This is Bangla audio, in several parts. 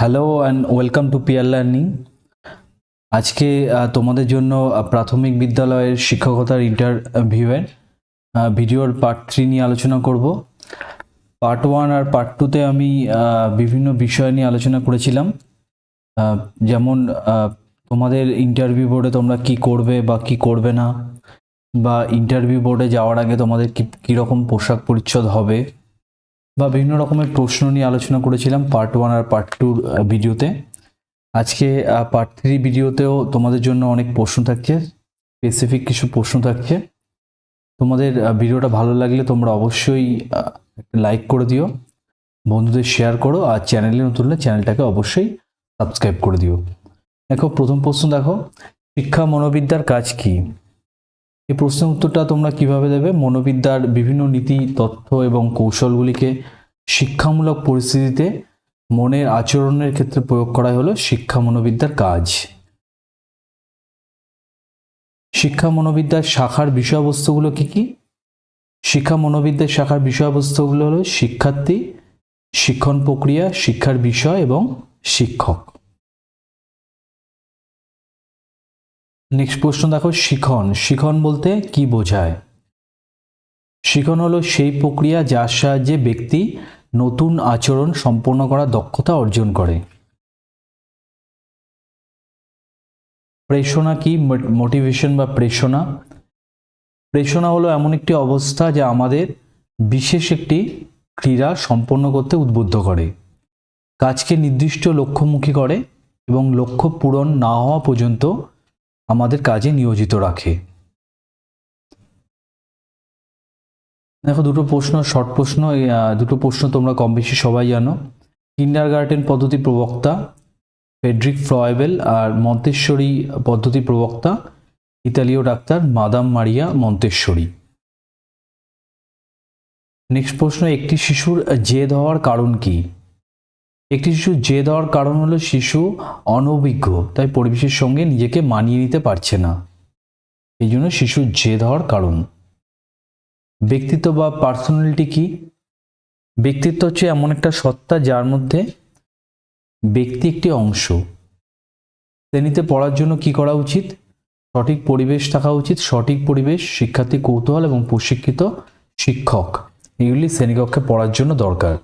Hello and welcome to peer learning আজকে তোমাদের জন্য প্রাথমিক বিদ্যালয়ের শিক্ষকতার ইন্টারভিউয়ের ভিডিওর পার্ট থ্রি নিয়ে আলোচনা করব। পার্ট ওয়ান আর পার্ট টুতে আমি বিভিন্ন বিষয় নিয়ে আলোচনা করেছিলাম। যেমন তোমাদের ইন্টারভিউ বোর্ডে তোমরা কি করবে বা কি করবে না, বা ইন্টারভিউ বোর্ডে যাওয়ার আগে তোমাদের কি, কীরকম পোশাক পরিচ্ছদ হবে বা বিভিন্ন রকমের প্রশ্ন নিয়ে আলোচনা করেছিলাম পার্ট ওয়ান আর পার্ট টুর ভিডিওতে আজকে পার্ট থ্রি ভিডিওতেও তোমাদের জন্য অনেক প্রশ্ন থাকছে স্পেসিফিক কিছু প্রশ্ন থাকছে। তোমাদের ভিডিওটা ভালো লাগলে তোমরা অবশ্যই লাইক করে দিও, বন্ধুদের শেয়ার করো, আর চ্যানেলে নতুন চ্যানেলটাকে অবশ্যই সাবস্ক্রাইব করে দিও। দেখো, প্রথম প্রশ্ন দেখো, শিক্ষা মনোবিদ্যার কাজ কি? এই প্রশ্নের উত্তরটা তোমরা কীভাবে দেবে? মনোবিদ্যার বিভিন্ন নীতি, তথ্য এবং কৌশলগুলিকে শিক্ষামূলক পরিস্থিতিতে মনের আচরণের ক্ষেত্রে প্রয়োগ করা হলো শিক্ষা মনোবিদ্যার কাজ। শিক্ষা মনোবিদ্যার শাখার বিষয়বস্তুগুলো কি কি? শিক্ষা মনোবিদ্যার শাখার বিষয়বস্তুগুলো হলো শিক্ষার্থী, শিক্ষণ প্রক্রিয়া, শিক্ষার বিষয় এবং শিক্ষক। নেক্সট প্রশ্ন দেখো, শিখন। শিখন বলতে কি বোঝায়? শিখন হলো সেই প্রক্রিয়া যার সাহায্যে ব্যক্তি নতুন আচরণ সম্পন্ন করার দক্ষতা অর্জন করে। প্রেষণা কি? মোটিভেশন বা প্রেষণা। প্রেষণা হলো এমন একটি অবস্থা যা আমাদের বিশেষ একটি ক্রীড়া সম্পন্ন করতে উদ্বুদ্ধ করে। কাজকে নির্দিষ্ট লক্ষ্যমুখী করে এবং লক্ষ্য পূরণ না হওয়া পর্যন্ত আমাদের কাজে নিয়োজিত রাখে। দেখো, দুটো প্রশ্ন শর্ট প্রশ্ন দুটো প্রশ্ন তোমরা কম বেশি সবাই জানো। কিন্ডার গার্ডেন পদ্ধতি প্রবক্তা ফেডরিক ফ্রয়েবেল আর মন্তেশ্বরী পদ্ধতি প্রবক্তা, ইতালীয় doctor madam Maria Montessori next প্রশ্ন, একটি শিশুর জেদ হওয়ার কারণ কি? একটি শিশু জেদ দেওয়ার কারণ হলো শিশু অনভিজ্ঞ, তাই পরিবেশের সঙ্গে নিজেকে মানিয়ে নিতে পারছে না। এই জন্য শিশু জেদ হওয়ার কারণ। ব্যক্তিত্ব বা পার্সোনালিটি কি? ব্যক্তিত্ব হচ্ছে এমন একটা সত্তা যার মধ্যে ব্যক্তি একটি অংশ। শ্রেণীতে পড়ার জন্য কি করা উচিত? সঠিক পরিবেশ থাকা উচিত। সঠিক পরিবেশ, শিক্ষার্থী কৌতূহল এবং প্রশিক্ষিত শিক্ষক। এগুলি শ্রেণীকক্ষে পড়ার জন্য দরকার।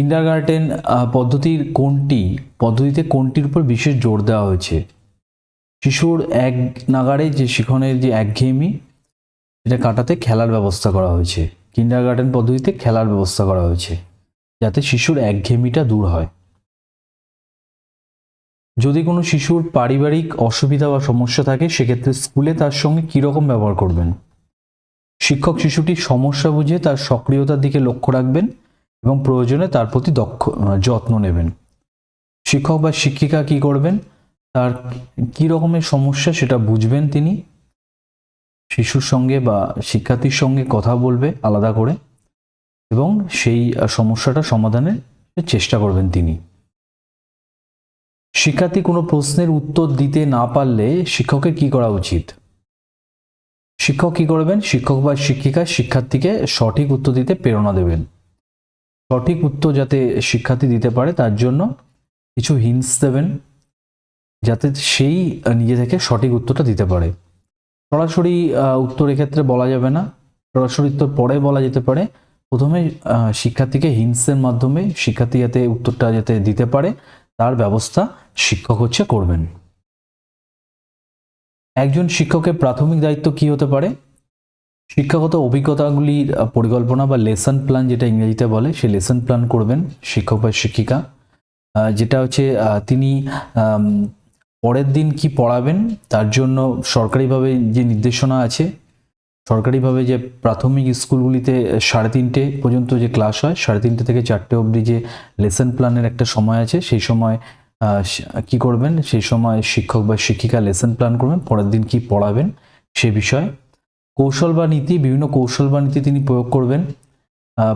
কিন্ডারগার্টেন পদ্ধতির কোনটি, পদ্ধতিতে কোনটির উপর বিশেষ জোর দেওয়া হয়েছে? শিশুর এক নাগারে যে শিখনের যে একঘেয়েমি, সেটা কাটাতে খেলার ব্যবস্থা করা হয়েছে। কিন্ডারগার্টেন পদ্ধতিতে খেলার ব্যবস্থা করা হয়েছে, যাতে শিশুর একঘেয়েমিটা দূর হয়। যদি কোনো শিশুর পারিবারিক অসুবিধা বা সমস্যা থাকে, সেক্ষেত্রে স্কুলে তার সঙ্গে কীরকম ব্যবহার করবেন? শিক্ষক শিশুটির সমস্যা বুঝে তার সক্রিয়তার দিকে লক্ষ্য রাখবেন এবং প্রয়োজনে তার প্রতি দক্ষ যত্ন নেবেন। শিক্ষক বা শিক্ষিকা কি করবেন? তার কি রকমের সমস্যা সেটা বুঝবেন তিনি। শিশুর সঙ্গে বা শিক্ষার্থীর সঙ্গে কথা বলবে আলাদা করে এবং সেই সমস্যাটা সমাধানের চেষ্টা করবেন তিনি। শিক্ষার্থী কোনো প্রশ্নের উত্তর দিতে না পারলে শিক্ষকের কি করা উচিত? শিক্ষক কি করবেন? শিক্ষক বা শিক্ষিকা শিক্ষার্থীকে সঠিক উত্তর দিতে প্রেরণা দেবেন। সঠিক উত্তর যাতে শিক্ষার্থী দিতে পারে, তার জন্য কিছু হিন্স দেবেন, যাতে সেই নিজে থেকে সঠিক উত্তরটা দিতে পারে। সরাসরি উত্তর এক্ষেত্রে বলা যাবে না। সরাসরি উত্তর পরে বলা যেতে পারে। প্রথমে শিক্ষার্থীকে হিন্সের মাধ্যমে শিক্ষার্থী যাতে উত্তরটা যাতে দিতে পারে, তার ব্যবস্থা শিক্ষক হচ্ছে করবেন। একজন শিক্ষকের প্রাথমিক দায়িত্ব কি হতে পারে? শিক্ষাগত অভিজ্ঞতাগুলির পরিকল্পনা বা লেসন প্ল্যান যেটা ইংরেজিতে বলে, সেই লেসন প্ল্যান করবেন শিক্ষক বা শিক্ষিকা। যেটা হচ্ছে তিনি পরের দিন কি পড়াবেন, তার জন্য সরকারিভাবে যে নির্দেশনা আছে, সরকারিভাবে যে প্রাথমিক স্কুলগুলিতে সাড়ে তিনটে পর্যন্ত যে ক্লাস হয়, সাড়ে তিনটে থেকে চারটে অবধি যে লেসন প্ল্যানের একটা সময় আছে, সেই সময় কি করবেন, সেই সময় শিক্ষক বা শিক্ষিকা লেসন প্ল্যান করবেন, পরের দিন কি পড়াবেন, সে বিষয়ে কৌশল বা নীতি, বিভিন্ন কৌশল বা নীতি তিনি প্রয়োগ করবেন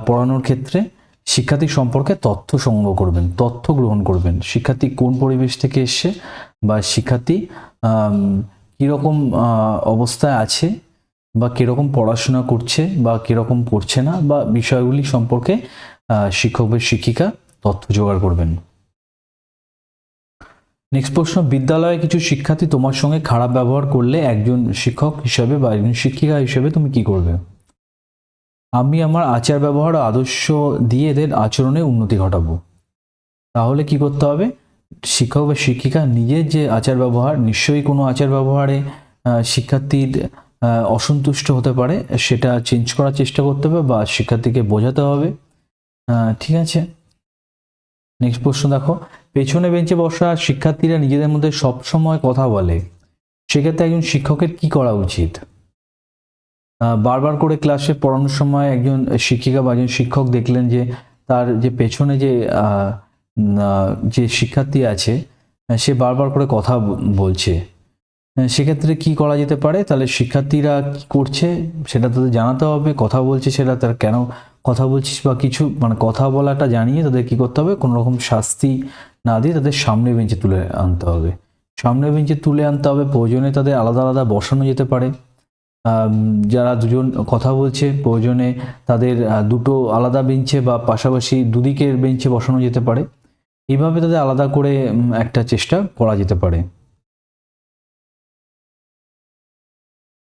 পড়ানোর ক্ষেত্রে। শিক্ষার্থী সম্পর্কে তথ্য সংগ্রহ করবেন, তথ্য গ্রহণ করবেন। শিক্ষার্থী কোন পরিবেশ থেকে এসছে বা শিক্ষার্থী কীরকম অবস্থায় আছে বা কীরকম পড়াশোনা করছে বা কীরকম পড়ছে না বা বিষয়গুলি সম্পর্কে শিক্ষক বা শিক্ষিকা তথ্য জোগাড় করবেন। নেক্সট প্রশ্ন, বিদ্যালয়ে কিছু শিক্ষার্থী তোমার সঙ্গে খারাপ ব্যবহার করলে একজন শিক্ষক হিসেবে বা একজন শিক্ষিকা হিসেবে তুমি কি করবে? আমি আমার আচার ব্যবহার আদর্শ দিয়ে এদের আচরণে উন্নতি ঘটাবো। তাহলে কি করতে হবে? শিক্ষক বা শিক্ষিকা নিজের যে আচার ব্যবহার, নিশ্চয়ই কোনো আচার ব্যবহারে শিক্ষার্থীর অসন্তুষ্ট হতে পারে, সেটা চেঞ্জ করার চেষ্টা করতে হবে বা শিক্ষার্থীকে বোঝাতে হবে। ঠিক আছে? নেক্সট প্রশ্ন দেখো পেছনে বেঞ্চে বসা শিক্ষার্থীরা নিজেদের মধ্যে সব সময় কথা বলে। সেক্ষেত্রে একজন শিক্ষকের কি করা উচিত? বারবার করে ক্লাসে পড়ানোর সময় একজন শিক্ষিকা বা একজন শিক্ষক দেখলেন যে তার যে পেছনে যে যে শিক্ষার্থী আছে সে বারবার করে কথা বলছে। সেক্ষেত্রে কি করা যেতে পারে? তাহলে শিক্ষার্থীরা কি করছে সেটা তাদের জানাতে হবে, কথা বলছে সেটা তার কেন কথা বলছিস বা কিছু মানে কথা বলাটা জানিয়ে তাদের কি করতে হবে? কোনো রকম শাস্তি না, দিয়ে তাদের সামনে বেঞ্চে তুলে আনতে হবে। সামনে বেঞ্চে তুলে আনতে হবে, প্রয়োজনে তাদের আলাদা আলাদা বসানো যেতে পারে। যারা দুজন কথা বলছে, প্রয়োজনে তাদের দুটো আলাদা বেঞ্চে বা পাশাপাশি দুদিকের বেঞ্চে বসানো যেতে পারে। এইভাবে তাদের আলাদা করে একটা চেষ্টা করা যেতে পারে।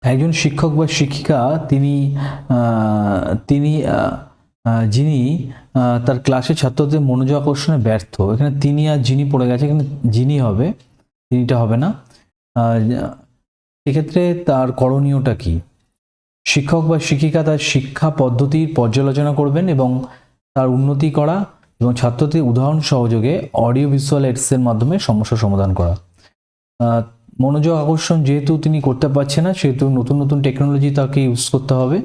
একজন শিক্ষক বা শিক্ষিকা, তিনি তিনি যিনি তার ক্লাসে ছাত্রদের মনোযোগ আকর্ষণে ব্যর্থ। এখানে তিনি আর যিনি পড়ে গেছে এখানে যিনি হবে, তিনিটা হবে না। এক্ষেত্রে তার করণীয়টা কি? শিক্ষক বা শিক্ষিকা তার শিক্ষা পদ্ধতির পর্যালোচনা করবেন এবং তার উন্নতি করা এবং ছাত্রদের উদাহরণ সহযোগে অডিও ভিজুয়াল এডসের মাধ্যমে সমস্যা সমাধান করা। মনোযোগ আকর্ষণ যেহেতু তিনি করতে পারছে না, সেহেতু নতুন নতুন টেকনোলজি তাকে ইউজ করতে হবে।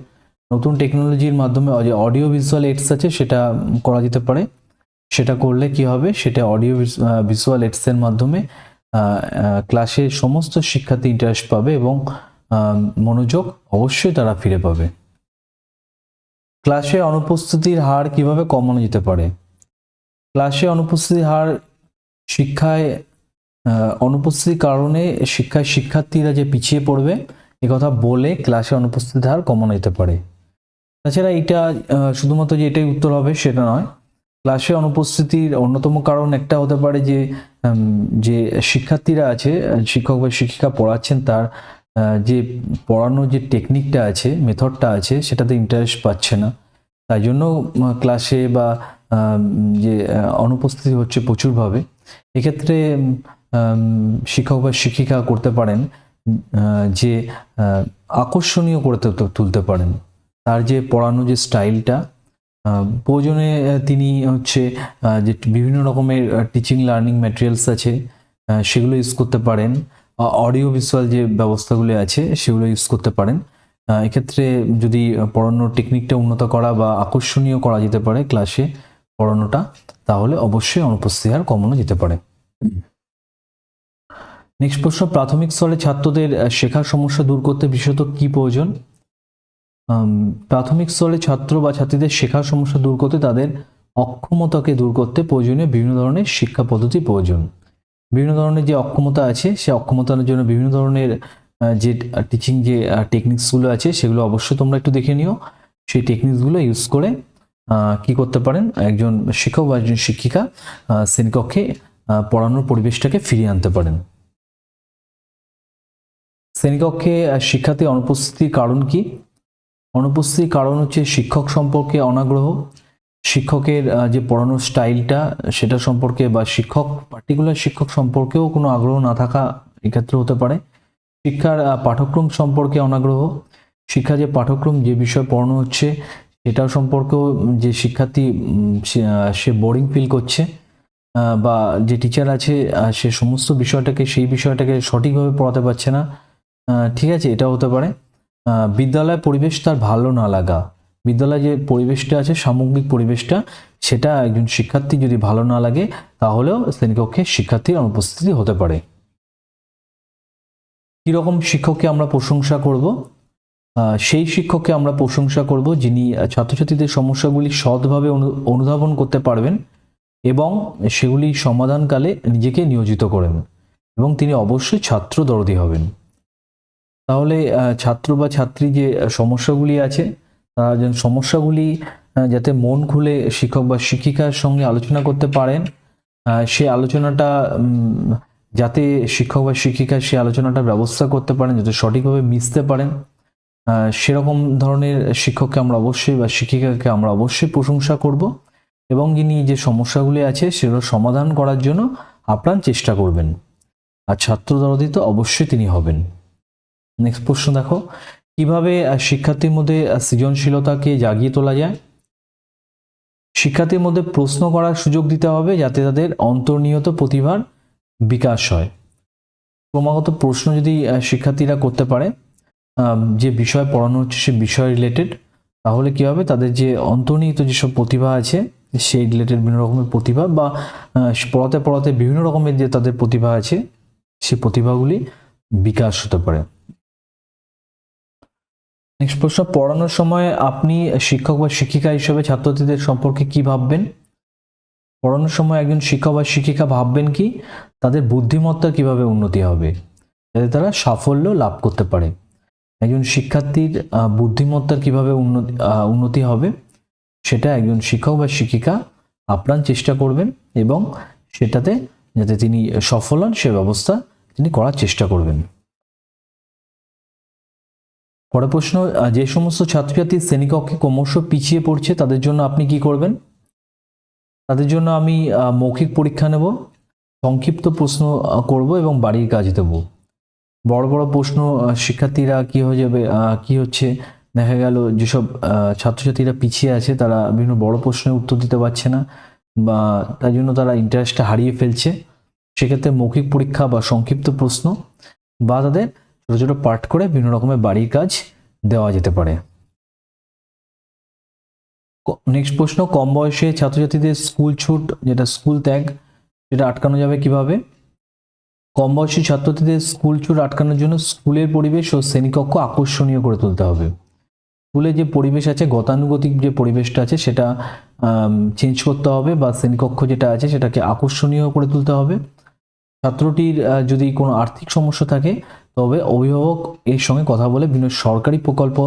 নতুন টেকনোলজির মাধ্যমে যে অডিও ভিজুয়াল এডস আছে, সেটা করা যেতে পারে। সেটা করলে কি হবে? সেটা অডিও ভিজুয়াল এডসের মাধ্যমে ক্লাসে সমস্ত শিক্ষার্থী ইন্টারেস্ট পাবে এবং মনোযোগ অবশ্যই তারা ফিরে পাবে। ক্লাসে অনুপস্থিতির হার কীভাবে কমানো যেতে পারে? ক্লাসে অনুপস্থিতির হার শিক্ষায় অনুপস্থিতির কারণে শিক্ষায় শিক্ষার্থীরা যে পিছিয়ে পড়বে কথা বলে ক্লাসে অনুপস্থিতির হার কমানো যেতে পারে। তাছাড়া এটা শুধুমাত্র যে এটাই উত্তর হবে সেটা নয়। ক্লাসে অনুপস্থিতির অন্যতম কারণ একটা হতে পারে যে যে শিক্ষার্থীরা আছে, শিক্ষক বা শিক্ষিকা পড়াচ্ছেন তার যে পড়ানোর যে টেকনিকটা আছে, মেথডটা আছে, সেটাতে ইন্টারেস্ট পাচ্ছে না। তাই জন্য ক্লাসে বা যে অনুপস্থিতি হচ্ছে প্রচুরভাবে। এক্ষেত্রে শিক্ষক বা শিক্ষিকা করতে পারেন যে আকর্ষণীয় করে তুলতে- তুলতে পারেন। তার যে পড়ানো যে স্টাইলটা প্রয়োজনে তিনি হচ্ছে যে বিভিন্ন রকমের টিচিং লার্নিং ম্যাটেরিয়ালস আছে সেগুলো ইউজ করতে পারেন। অডিও ভিজুয়াল যে ব্যবস্থাগুলি আছে, সেগুলো ইউজ করতে পারেন। এক্ষেত্রে যদি পড়ানোর টেকনিকটা উন্নত করা বা আকর্ষণীয় করা যেতে পারে ক্লাসে পড়ানোটা, তাহলে অবশ্যই অনুপস্থিতি হার কমানো যেতে পারে। নেক্সট প্রশ্ন, প্রাথমিক স্তরে ছাত্রদের শেখার সমস্যা দূর করতে বিশেষত কি প্রয়োজন? প্রাথমিক স্তরে ছাত্র বা ছাত্রীদের শেখার সমস্যা দূর করতে তাদের অক্ষমতাকে দূর করতে প্রয়োজনীয় বিভিন্ন ধরনের শিক্ষা পদ্ধতি প্রয়োজন। বিভিন্ন ধরনের যে অক্ষমতা আছে, সে অক্ষমতার জন্য বিভিন্ন ধরনের যে টিচিং যে টেকনিক্সগুলো আছে, সেগুলো অবশ্যই তোমরা একটু দেখে নিও। সেই টেকনিক্সগুলো ইউজ করে কি করতে পারেন? একজন শিক্ষক বা একজন শিক্ষিকা শ্রেণীকক্ষে পড়ানোর পরিবেশটাকে ফিরিয়ে আনতে পারেন। শ্রেণীকক্ষে শিক্ষার্থী অনুপস্থিতির কারণ কি? অনুপস্থিতির কারণ হচ্ছে শিক্ষক সম্পর্কে অনাগ্রহ। শিক্ষকের যে পড়ানোর স্টাইলটা সেটা সম্পর্কে বা শিক্ষক পার্টিকুলার শিক্ষক সম্পর্কেও কোনো আগ্রহ না থাকা এক্ষেত্রে হতে পারে। শিক্ষার পাঠ্যক্রম সম্পর্কে অনাগ্রহ। শিক্ষা যে পাঠ্যক্রম যে বিষয় পড়ানো হচ্ছে সেটা সম্পর্কেও যে শিক্ষার্থী সে, বোরিং ফিল করছে বা যে টিচার আছে সে সমস্ত বিষয়টাকে সেই বিষয়টাকে সঠিকভাবে পড়াতে পারছে না। ঠিক আছে এটা হতে পারে। বিদ্যালয় পরিবেশ তার ভালো না লাগা। বিদ্যালয়ে যে পরিবেশটা আছে, সামগ্রিক পরিবেশটা, সেটা একজন শিক্ষার্থী যদি ভালো না লাগে, তাহলেও শ্রেণীকক্ষে শিক্ষার্থীর অনুপস্থিতি হতে পারে। কীরকম শিক্ষককে আমরা প্রশংসা করব? সেই শিক্ষককে আমরা প্রশংসা করব যিনি ছাত্রছাত্রীদের সমস্যাগুলি সৎভাবে অনু- অনুধাবন করতে পারবেন এবং সেগুলি সমাধানকালে নিজেকে নিয়োজিত করেন এবং তিনি অবশ্যই ছাত্র দরদি হবেন। তাহলে ছাত্র বা ছাত্রী যে সমস্যাগুলি আছে তারা যেন সমস্যাগুলি যাতে মন খুলে শিক্ষক বা শিক্ষিকার সঙ্গে আলোচনা করতে পারেন সে আলোচনাটা যাতে শিক্ষক বা শিক্ষিকা সে আলোচনাটার ব্যবস্থা করতে পারেন, যাতে সঠিকভাবে মিশতে পারেন সেরকম ধরনের শিক্ষককে আমরা অবশ্যই বা শিক্ষিকাকে আমরা অবশ্যই প্রশংসা করব এবং যিনি যে সমস্যাগুলি আছে, সেগুলো সমাধান করার জন্য আপ্রাণ চেষ্টা করবেন। আর ছাত্র তো অবশ্যই তিনি হবেন। নেক্সট প্রশ্ন দেখো, কীভাবে শিক্ষার্থীর মধ্যে সৃজনশীলতাকে জাগিয়ে তোলা যায়? শিক্ষার্থীর মধ্যে প্রশ্ন করার সুযোগ দিতে হবে যাতে তাদের অন্তর্নিহিত প্রতিভার বিকাশ হয়। ক্রমাগত প্রশ্ন যদি শিক্ষার্থীরা করতে পারে যে বিষয় পড়ানো হচ্ছে সে বিষয় রিলেটেড তাহলে কি হবে? তাদের যে অন্তর্নিহিত যেসব প্রতিভা আছে, সেই রিলেটেড বিভিন্ন রকমের প্রতিভা বা পড়াতে পড়াতে বিভিন্ন রকমের যে তাদের প্রতিভা আছে সেই প্রতিভাগুলি বিকাশ হতে পারে। নেক্সট প্রশ্ন, পড়ানোর সময় আপনি শিক্ষক বা শিক্ষিকা হিসেবে ছাত্রছাত্রীদের সম্পর্কে কি ভাববেন? পড়ানোর সময় একজন শিক্ষক বা শিক্ষিকা ভাববেন কি? তাদের বুদ্ধিমত্তা কীভাবে উন্নতি হবে? যাতে তারা সাফল্য লাভ করতে পারে। একজন শিক্ষার্থীর বুদ্ধিমত্তার কীভাবে উন্নতি উন্নতি হবে? সেটা একজন শিক্ষক বা শিক্ষিকা আপ্রাণ চেষ্টা করবেন এবং সেটাতে যাতে তিনি সফল হন, সে ব্যবস্থা তিনি করার চেষ্টা করবেন। পরের প্রশ্ন যে সমস্ত ছাত্রছাত্রী শ্রেণীকক্ষে ক্রমশ পিছিয়ে পড়ছে, তাদের জন্য আপনি কি করবেন? তাদের জন্য আমি মৌখিক পরীক্ষা নেব, সংক্ষিপ্ত প্রশ্ন করব এবং বাড়ির কাজ দেব। বড় বড় প্রশ্ন শিক্ষার্থীরা কি হয়ে যাবে কি হচ্ছে? দেখা গেল যেসব ছাত্রছাত্রীরা পিছিয়ে আছে, তারা বিভিন্ন বড় প্রশ্নের উত্তর দিতে পারছে না বা তাই জন্য তারা ইন্টারেস্টটা হারিয়ে ফেলছে। সেক্ষেত্রে মৌখিক পরীক্ষা বা সংক্ষিপ্ত প্রশ্ন বা তাদের ছোটো ছোটো পার্ট করে বিভিন্ন রকমের বাড়ির কাজ দেওয়া যেতে পারে। নেক্সট প্রশ্ন, কম বয়সে ছাত্রছাত্রীদের স্কুল ছুট, যেটা স্কুল ত্যাগ, সেটা আটকানো যাবে কীভাবে? কম বয়সী ছাত্রছাত্রীদের স্কুল ছুট আটকানোর জন্য স্কুলের পরিবেশ ও শ্রেণীকক্ষ আকর্ষণীয় করে তুলতে হবে। স্কুলে যে পরিবেশ আছে, গতানুগতিক যে পরিবেশটা আছে, সেটা চেঞ্জ করতে হবে বা শ্রেণীকক্ষ যেটা আছে, সেটাকে আকর্ষণীয় করে তুলতে হবে। ছাত্রটির যদি কোনো আর্থিক সমস্যা থাকে তবে অভিভাবক এর সঙ্গে কথা বলে বিভিন্ন সরকারি প্রকল্প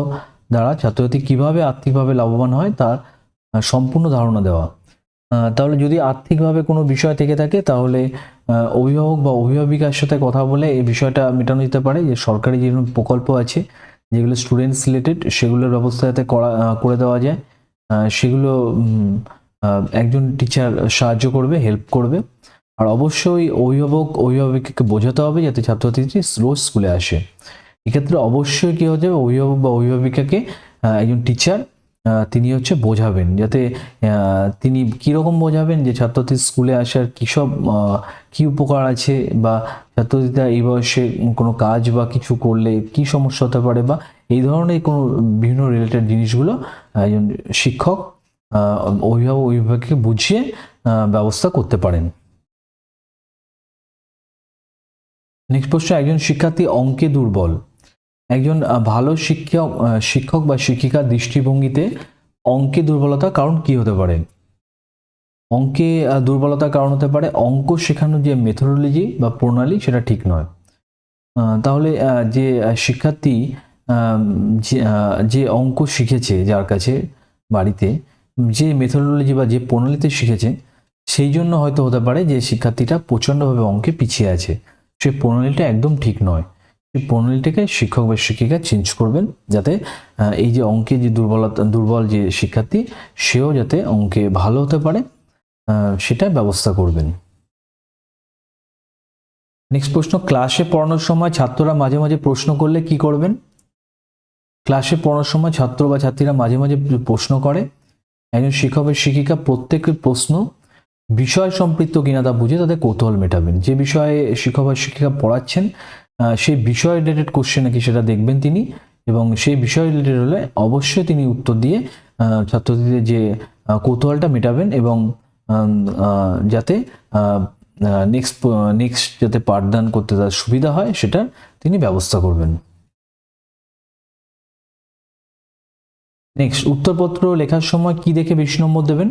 দ্বারা ছাত্রছাত্রী কীভাবে আর্থিকভাবে লাভবান হয় তার সম্পূর্ণ ধারণা দেওয়া। তাহলে যদি আর্থিকভাবে কোনো বিষয় থেকে থাকে, তাহলে অভিভাবক বা অভিভাবিকার সাথে কথা বলে এই বিষয়টা মেটানো যেতে পারে যে সরকারি যে প্রকল্প আছে, যেগুলো স্টুডেন্টস রিলেটেড সেগুলোর ব্যবস্থা যাতে করা করে দেওয়া যায়। সেগুলো একজন টিচার সাহায্য করবে হেল্প করবে। আর অবশ্যই অভিভাবক, অভিভাবিকাকে বোঝাতে হবে যাতে ছাত্রছাত্রী রোজ স্কুলে আসে। এক্ষেত্রে অবশ্যই কী হতে হবে, অভিভাবক বা অভিভাবিকাকে একজন টিচার তিনি হচ্ছে বোঝাবেন। যাতে তিনি কীরকম বোঝাবেন যে ছাত্রছাত্রী স্কুলে আসার কী সব কী উপকার আছে বা ছাত্রছাত্রীরা এই বয়সে কোনো কাজ বা কিছু করলে কি সমস্যা হতে পারে বা এই ধরনের কোনো বিভিন্ন রিলেটেড জিনিসগুলো একজন শিক্ষক অভিভাবক, অভিভাবককে বুঝিয়ে ব্যবস্থা করতে পারেন। নেক্সট প্রশ্ন একজন শিক্ষার্থী অঙ্কে দুর্বল। একজন ভালো শিক্ষক শিক্ষক বা শিক্ষিকার দৃষ্টিভঙ্গিতে অঙ্কে দুর্বলতার কারণ কি হতে পারে? অঙ্কে দুর্বলতার কারণ হতে পারে অঙ্ক শেখানোর যে মেথোডোলজি বা প্রণালী সেটা ঠিক নয়। তাহলে যে শিক্ষার্থী যে অঙ্ক শিখেছে যার কাছে বাড়িতে, যে মেথোডোলজি বা যে প্রণালীতে শিখেছে, সেই জন্য হয়তো হতে পারে যে শিক্ষার্থীটা প্রচণ্ডভাবে অঙ্কে পিছিয়ে আছে। সেই প্রণালীটা একদম ঠিক নয়। সেই প্রণালীটাকে শিক্ষক বা শিক্ষিকা চেঞ্জ করবেন যাতে এই যে অঙ্কে যে দুর্বলতা দুর্বল যে শিক্ষার্থী, সেও যাতে অঙ্কে ভালো হতে পারে সেটা ব্যবস্থা করবেন। নেক্সট প্রশ্ন ক্লাসে পড়ানোর সময় ছাত্ররা মাঝে মাঝে প্রশ্ন করলে কি করবেন? ক্লাসে পড়ানোর সময় ছাত্র বা ছাত্রীরা মাঝে মাঝে প্রশ্ন করে। একজন শিক্ষক বা শিক্ষিকা প্রত্যেকের প্রশ্ন বিষয় সম্পৃক্ত কিনা তা বুঝে তাদের কৌতূহল মেটাবেন। যে বিষয়ে শিক্ষক বা শিক্ষিকা পড়াচ্ছেন সেই বিষয় রিলেটেড কোশ্চেন নাকি সেটা দেখবেন তিনি এবং সেই বিষয় রিলেটেড হলে অবশ্যই তিনি উত্তর দিয়ে ছাত্রছাত্রীদের যে কৌতূহলটা মেটাবেন এবং যাতে নেক্সট নেক্সট যাতে পাঠদান করতে তার সুবিধা হয় সেটা তিনি ব্যবস্থা করবেন। নেক্সট উত্তরপত্র লেখার সময় কি দেখে বেশি নম্বর দেবেন?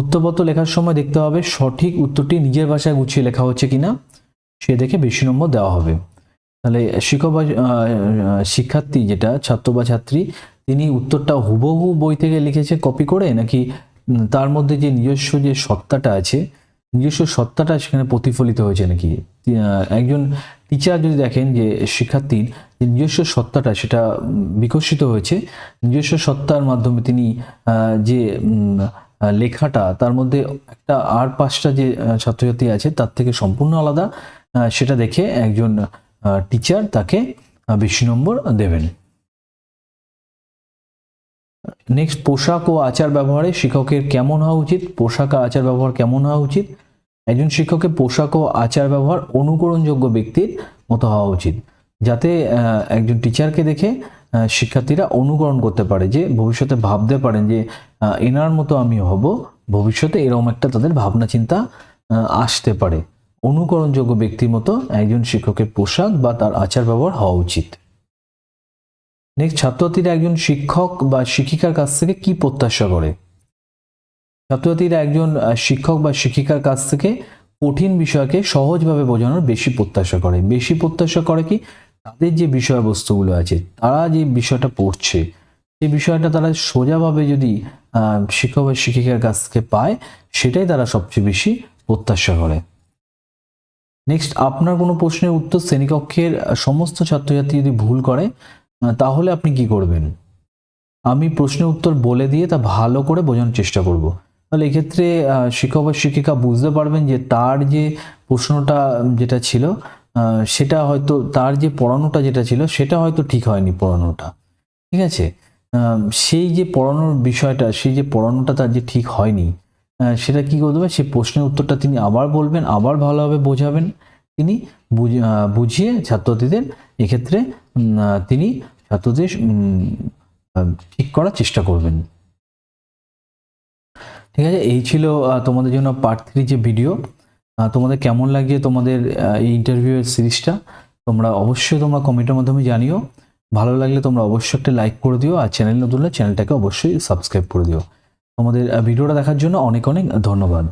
উত্তরপত্র লেখার সময় দেখতে হবে সঠিক উত্তরটি নিজের ভাষায় গুছিয়ে লেখা হচ্ছে কিনা। সে দেখে বেশি নম্বর দেওয়া হবে। তাহলে শিক্ষক বা শিক্ষার্থী যেটা, ছাত্র বা ছাত্রী, তিনি উত্তরটা হুবহু বই থেকে লিখেছে কপি করে, নাকি তার মধ্যে যে নিজস্ব যে সত্তাটা আছে, নিজস্ব সত্তাটা সেখানে প্রতিফলিত হয়েছে নাকি? একজন টিচার যদি দেখেন যে শিক্ষার্থীর যে নিজস্ব সত্তাটা সেটা বিকশিত হয়েছে, নিজস্ব সত্তার মাধ্যমে তিনি যে লেখাটা, তার মধ্যে একটা আর পাঁচটা যে ছাত্রছাত্রী আছে, তার থেকে সম্পূর্ণ আলাদা সেটা দেখে একজন টিচার তাকে বেশি নম্বর দেবেন। নেক্সট পোশাক ও আচার ব্যবহারে শিক্ষকের কেমন হওয়া উচিত? পোশাক আচার ব্যবহার কেমন হওয়া উচিত? একজন শিক্ষকের পোশাক ও আচার ব্যবহার অনুকরণযোগ্য ব্যক্তির মতো হওয়া উচিত, যাতে একজন টিচারকে দেখে শিক্ষার্থীরা অনুকরণ করতে পারে যে ভবিষ্যতে ভাবতে পারেন যে এনার মতো আমি হব, ভবিষ্যতে এরকম একটা তাদের ভাবনা চিন্তা আসতে পারে। অনুকরণযোগ্য ব্যক্তির মতো একজন শিক্ষকের পোশাক বা তার আচার ব্যবহার হওয়া উচিত। নেক্সট, ছাত্রছাত্রীরা একজন শিক্ষক বা শিক্ষিকার কাছ থেকে কি প্রত্যাশা করে? ছাত্রছাত্রীরা একজন শিক্ষক বা শিক্ষিকার কাছ থেকে কঠিন বিষয়কে সহজভাবে বোঝানোর বেশি প্রত্যাশা করে। বেশি প্রত্যাশা করে কি? তাদের যে বিষয়বস্তুগুলো আছে, তারা যে বিষয়টা পড়ছে, সেই বিষয়টা তারা সোজাভাবে যদি শিক্ষক বা শিক্ষিকার কাছ থেকে পায়, সেটাই তারা সবচেয়ে বেশি প্রত্যাশা করে। নেক্সট আপনার কোনো প্রশ্নের উত্তর শ্রেণীকক্ষের সমস্ত ছাত্রছাত্রী যদি ভুল করে তাহলে আপনি কি করবেন? আমি প্রশ্নের উত্তর বলে দিয়ে তা ভালো করে বোঝানোর চেষ্টা করব। তাহলে এক্ষেত্রে শিক্ষক বা শিক্ষিকা বুঝতে পারবেন যে তার যে প্রশ্নটা, যেটা ছিল সেটা হয়তো তার যে পড়ানোটা যেটা ছিল, সেটা হয়তো ঠিক হয়নি পড়ানোটা। ঠিক আছে? সেই যে পড়ানোর বিষয়টা, সেই যে পড়ানোটা তার যে ঠিক হয়নি সেটা কি করতে সেই প্রশ্নের উত্তরটা তিনি আবার বলবেন, আবার ভালোভাবে বোঝাবেন। তিনি বুঝিয়ে ছাত্রছাত্রীদের এক্ষেত্রে তিনি ছাত্রদের ঠিক করার চেষ্টা করবেন। ঠিক আছে? এই ছিল তোমাদের জন্য পার্ট থ্রি যে ভিডিও তোমাদের কেমন লাগে তোমাদের এই ইন্টারভিউয়ের সিরিজটা? তোমরা অবশ্যই তোমরা কমেন্টের মাধ্যমে জানিও। ভালো লাগলে তোমরা অবশ্যই একটা লাইক করে দিও আর চ্যানেল নতুন চ্যানেলটাকে অবশ্যই সাবস্ক্রাইব করে দিও। তোমাদের ভিডিওটা দেখার জন্য অনেক অনেক ধন্যবাদ।